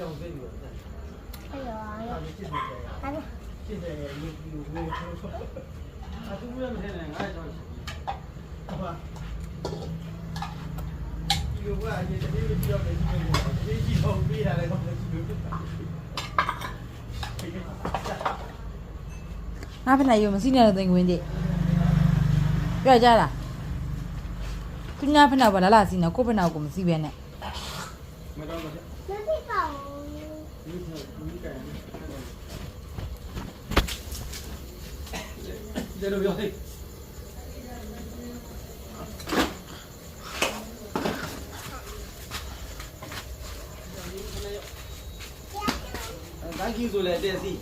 đó ừ. cái chỗ đó à, အဲ့ကလေးပြီးတော့ဟိုခဏလေးကိုကြီးတော့ဒီအောင်သိပြီးတော့ cái chỗ အဲ့ đó ဒါချစ်နေတယ် anh ချစ်တယ်ဒီလိုဝေးဆိုတော့အတူရမထင်နဲ့ငါကြောင့်ဟာဒီလိုကအရင်တည်းကပြောနေတယ်ဒီကြီးတော့ပြီးရတယ်တော့ဒီလိုဖြစ်တာငါဖက်နေရုံမစီးနေတဲ့သင်ကွင်းတိပြောကြလားသူညာဖက်နေပါလားလားစီနေကိုဖက်နေကိုမစီးပဲနဲ့ မတော်မထ nó đi vào ဒီလိုဒီကံဒီလိုပြောဟဲ့တန်းကြီးဆိုလဲတဲ့စီ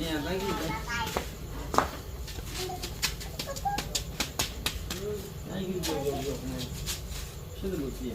ညတန်းကြီးတန်းကြီးဆိုရောရောရှင်းတယ်လို့ကြည့်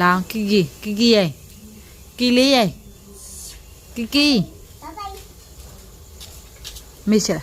là cái gì? Cái gì vậy? Cái lý vậy? Cái gì? Mấy xí